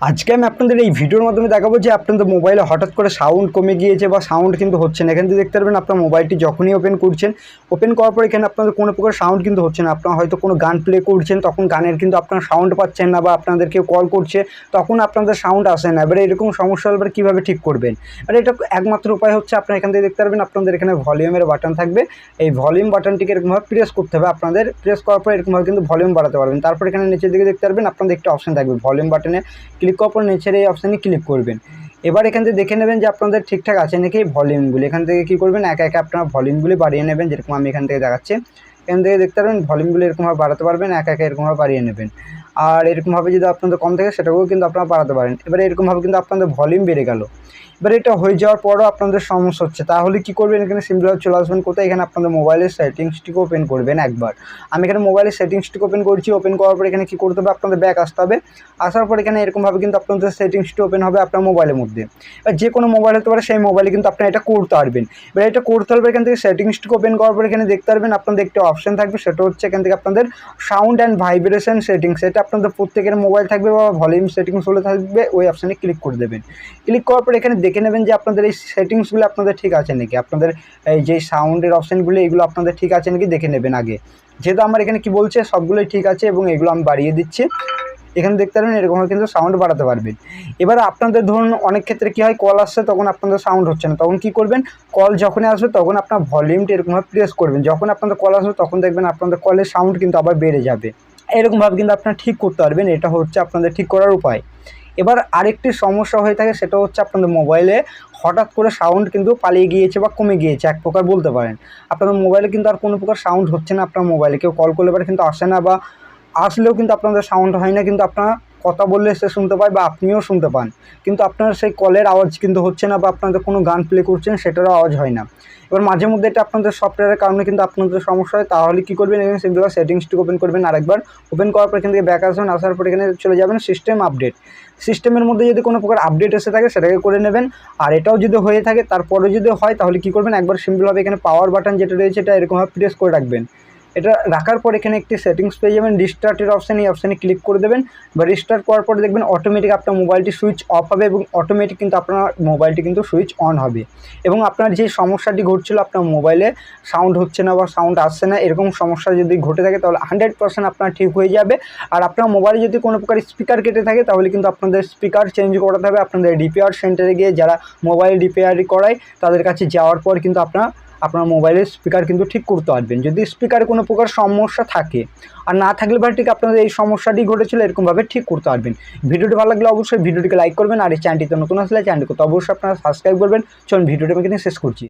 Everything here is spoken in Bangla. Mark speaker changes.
Speaker 1: আজকে আমি আপনাদের এই ভিডিওর মাধ্যমে দেখাবো যে আপনাদের মোবাইলে হঠাৎ করে সাউন্ড কমে গিয়েছে বা সাউন্ড কিন্তু হচ্ছে না। এখান থেকে দেখতে পারবেন আপনার মোবাইলটি যখনই ওপেন করছেন ওপেন করার পর এখানে আপনাদের কোনো প্রকার সাউন্ড কিন্তু হচ্ছে না। আপনারা হয়তো কোনো গান প্লে করছেন, তখন গানের কিন্তু আপনার সাউন্ড পাচ্ছেন না বা আপনাদের কেউ কল করছে, তখন আপনাদের সাউন্ড আসে না। এবারে এরকম সমস্যা এবার কীভাবে ঠিক করবেন? আর এটা একমাত্র উপায় হচ্ছে আপনার এখান থেকে দেখতে পারবেন, আপনাদের এখানে ভলিউমের বাটন থাকবে। এই ভলিউম বাটনটিকে এরকমভাবে প্রেস করতে হবে। আপনাদের প্রেস করার পর এরকমভাবে কিন্তু ভলিউম বাড়াতে পারবেন। তারপর এখানে নিচের দিকে দেখতে পারবেন, আপনাদের একটা অপশন থাকবে ভলিউম বাটনে ক্লিক করার পর নিচের এই অপশানে ক্লিক করবেন। এবার এখান থেকে দেখে নেবেন যে আপনাদের ঠিকঠাক আছে নাকি ভলিউমগুলি এখান থেকে কী করবেন? একা একা আপনার ভলিউমগুলি বাড়িয়ে নেবেন, যেরকম আমি এখান থেকে দেখাচ্ছি। এখান থেকে দেখতে পারবেন ভলিউমগুলো এরকমভাবে বাড়াতে পারবেন, একা একা এরকমভাবে বাড়িয়ে নেবেন। আর এরকমভাবে যদি আপনাদের কম থাকে, সেটাকেও কিন্তু আপনারা বাড়াতে পারেন। এবারে এরকমভাবে কিন্তু আপনাদের ভলিউম বেড়ে গেল। এবার এটা হয়ে যাওয়ার পরও আপনাদের সমস্যা হচ্ছে। তাহলে কী করবেন এখানে? সিম্পলভাবে চলে আসবেন কোথায়? এখানে আপনাদের মোবাইলের সেটিংসটিকে ওপেন করবেন একবার। আমি এখানে মোবাইলের সেটিংসটিকে ওপেন করছি। ওপেন করার পর এখানে কী করতে হবে? আপনাদের ব্যাক আসতে হবে। আসার পর এখানে এরকমভাবে কিন্তু আপনাদের সেটিংসটি ওপেন হবে আপনার মোবাইলের মধ্যে। এবার যে কোনো মোবাইল হতে পারে, সেই মোবাইলে কিন্তু আপনার এটা করতে পারবেন। এবার এটা করতে হবে এখান থেকে সেটিংসটিকে ওপেন করার পর এখানে দেখতে পারবেন, আপনাদের একটা অপশন থাকবে, সেটা হচ্ছে এখান থেকে আপনাদের সাউন্ড অ্যান্ড ভাইব্রেশন সেটিংস এটা আপনাদের প্রত্যেকের মোবাইল থাকবে বা ভলিউম সেটিংস হলে থাকবে, ওই অপশানে ক্লিক করে দেবেন। ক্লিক করার পর এখানে দেখে নেবেন যে আপনাদের এই সেটিংসগুলো আপনাদের ঠিক আছে নাকি? আপনাদের এই যে সাউন্ডের অপশানগুলো এগুলো আপনাদের ঠিক আছে নাকি? দেখে নেবেন আগে। যেহেতু আমার এখানে কি বলছে, সবগুলোই ঠিক আছে এবং এগুলো আমি বাড়িয়ে দিচ্ছি। এখানে দেখতে পারবেন এরকমভাবে কিন্তু সাউন্ড বাড়াতে পারবেন এবার আপনাদের ধরুন, অনেক ক্ষেত্রে কী হয় কল আসছে, তখন আপনাদের সাউন্ড হচ্ছে না। তখন কী করবেন কল যখনই আসবে, তখন আপনার ভলিউমটা এরকমভাবে প্রেস করবেন। যখন আপনাদের কল আসবে, তখন দেখবেন আপনাদের কলের সাউন্ড কিন্তু আবার বেড়ে যাবে। এরকমভাবে কিন্তু আপনারা ঠিক করতে পারবেন, এটা হচ্ছে আপনাদের ঠিক করার উপায়। এবার আরেকটি সমস্যা হয়ে থাকে, সেটা হচ্ছে আপনাদের মোবাইলে হঠাৎ করে সাউন্ড কিন্তু পালিয়ে গিয়েছে বা কমে গিয়েছে, এক প্রকার বলতে পারেন। আপনাদের মোবাইলে কিন্তু আর কোনো প্রকার সাউন্ড হচ্ছে না আপনার মোবাইলে কেউ কল করলে পরে কিন্তু আসে না বা আসলেও কিন্তু আপনাদের সাউন্ড হয় না, কিন্তু আপনারা কথা বললে সে শুনতে পায় বা আপনিও শুনতে পান। কিন্তু আপনার সেই কলের আওয়াজ কিন্তু হচ্ছে না বা আপনাদের কোনো গান প্লে করছেন সেটারও আওয়াজ হয় না। এবার মাঝে মধ্যে এটা আপনাদের সফটওয়্যারের কারণে কিন্তু আপনাদের সমস্যা হয়, তাহলে কী করবেন? এখানে সিম্পল সেটিংসটি ওপেন করবেন আরেকবার। ওপেন করার পর এখান থেকে ব্যাক আসবেন, আসার পর এখানে চলে যাবেন সিস্টেম আপডেট সিস্টেমের মধ্যে যদি কোনো প্রকার আপডেট এসে থাকে সেটাকে করে নেবেন। আর এটাও যদি হয়ে থাকে তারপরে যদি হয়, তাহলে কী করবেন? একবার সিম্পলভাবে এখানে পাওয়ার বাটন যেটা রয়েছে, এটা এরকমভাবে প্রেস করে রাখবেন। এটা রাখার পর এখানে একটি সেটিংস পেয়ে যাবেন রিস্টার্টের অপশান এই অপশানে ক্লিক করে দেবেন। বা রিস্টার্ট করার পরে দেখবেন অটোমেটিক আপনার মোবাইলটি সুইচ অফ হবে এবং অটোমেটিক কিন্তু আপনার মোবাইলটি কিন্তু সুইচ অন হবে। এবং আপনার যে সমস্যাটি ঘটছিল, আপনার মোবাইলে সাউন্ড হচ্ছে না বা সাউন্ড আসছে না, এরকম সমস্যা যদি ঘটে থাকে, তাহলে হান্ড্রেড পার্সেন্ট আপনার ঠিক হয়ে যাবে। আর আপনার মোবাইলে যদি কোনো প্রকার স্পিকার কেটে থাকে, তাহলে কিন্তু আপনাদের স্পিকার চেঞ্জ করাতে হবে, আপনাদের রিপেয়ার সেন্টারে গিয়ে যারা মোবাইল রিপেয়ারি করায়, তাদের কাছে যাওয়ার পর কিন্তু আপনার আপনার মোবাইলের স্পিকার কিন্তু ঠিক করতে পারবেন। যদি স্পিকার কোনো প্রকার সমস্যা থাকে, আর না থাকলে বা ঠিক আপনাদের এই সমস্যাটি ঘটেছিল, এরকমভাবে ঠিক করতে পারবেন। ভিডিওটি ভালো লাগলে অবশ্যই ভিডিওটিকে লাইক করবেন, আর এই চ্যানেলটিতে নতুন আসলে চ্যানেলটিকে তো অবশ্যই আপনারা সাবস্ক্রাইব করবেন। চলুন, ভিডিওটি আমি কিন্তু শেষ করছি।